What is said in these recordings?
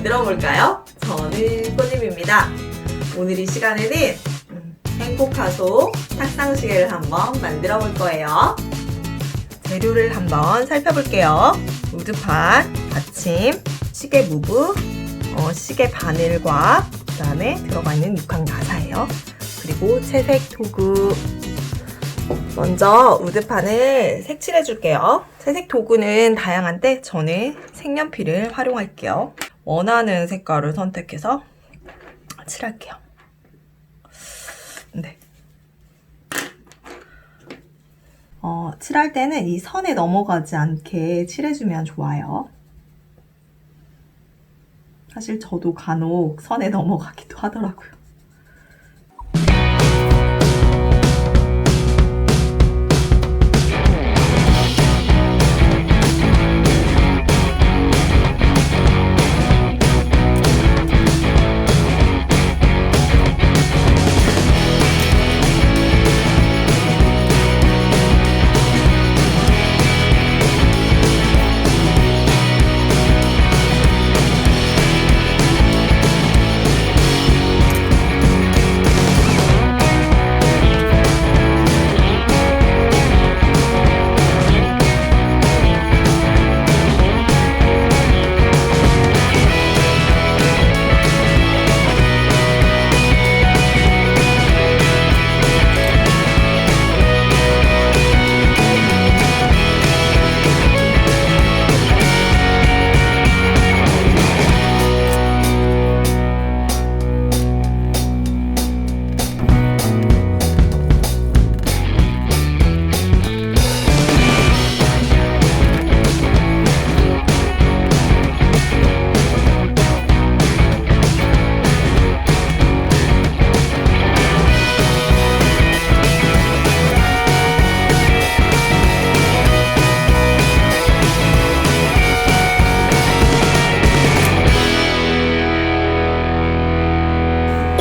만들어 볼까요? 저는 꽃님입니다. 오늘 이 시간에는 음, 행복하소 탁상시계를 한번 만들어 볼 거예요. 재료를 한번 살펴볼게요. 우드판, 받침, 시계 무브, 어, 시계 바늘과 그 다음에 들어가 있는 육항 나사예요. 그리고 채색 도구. 먼저 우드판을 색칠해 줄게요. 채색 도구는 다양한데 저는 색연필을 활용할게요. 원하는 색깔을 선택해서 칠할게요. 네. 어, 칠할 때는 이 선에 넘어가지 않게 칠해주면 좋아요. 사실 저도 간혹 선에 넘어가기도 하더라고요.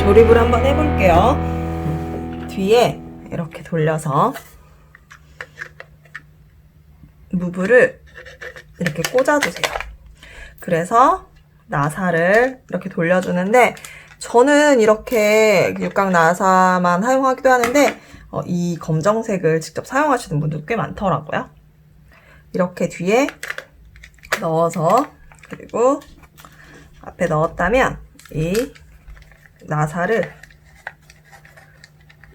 조립을 한번 해볼게요. 뒤에 이렇게 돌려서 무브를 이렇게 꽂아주세요. 그래서 나사를 이렇게 돌려주는데 저는 이렇게 육각 나사만 사용하기도 하는데 어, 이 검정색을 직접 사용하시는 분들 꽤 많더라고요. 이렇게 뒤에 넣어서 그리고 앞에 넣었다면 이 나사를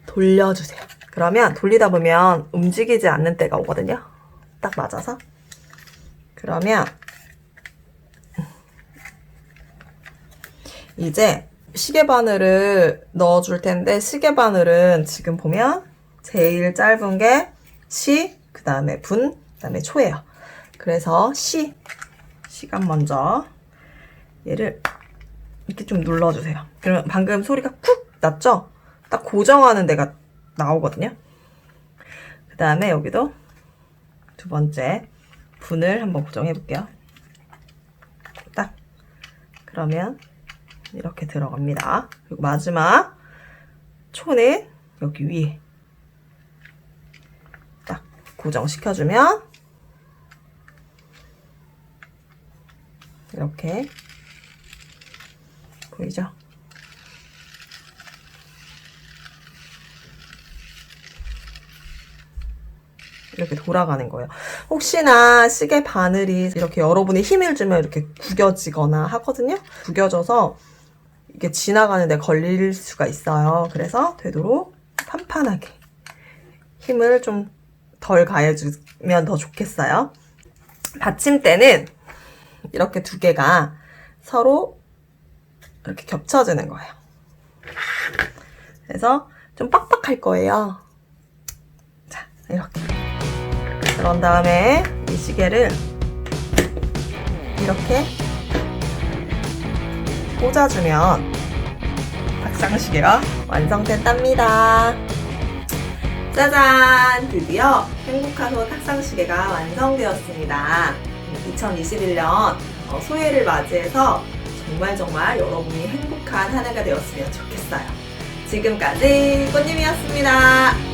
돌려주세요. 그러면 돌리다 보면 움직이지 않는 때가 오거든요. 딱 맞아서. 그러면 이제 시계 바늘을 넣어줄 텐데 시계 바늘은 지금 보면 제일 짧은 게 시, 그 다음에 분, 그 다음에 초예요. 그래서 시, 시간 먼저 얘를 이렇게 좀 눌러주세요. 그러면 방금 소리가 쿡 났죠? 딱 고정하는 데가 나오거든요. 그 다음에 여기도 두 번째 분을 한번 고정해 볼게요. 딱. 그러면 이렇게 들어갑니다. 그리고 마지막 초는 여기 위에 딱 고정시켜주면 이렇게 보이죠? 이렇게 돌아가는 거예요. 혹시나 시계 바늘이 이렇게 여러분이 힘을 주면 이렇게 구겨지거나 하거든요. 구겨져서 이게 지나가는 데 걸릴 수가 있어요. 그래서 되도록 판판하게 힘을 좀 덜 가해주면 더 좋겠어요. 받침대는 이렇게 두 개가 서로 이렇게 겹쳐지는 거예요. 그래서 좀 빡빡할 거예요. 자, 이렇게. 그런 다음에 이 시계를 이렇게 꽂아주면 박상시계가 완성됐답니다. 짜잔! 드디어 행복하소 탁상시계가 완성되었습니다. 2021년 소해를 맞이해서 정말 정말 여러분이 행복한 한 해가 되었으면 좋겠어요. 지금까지 꽃님이었습니다.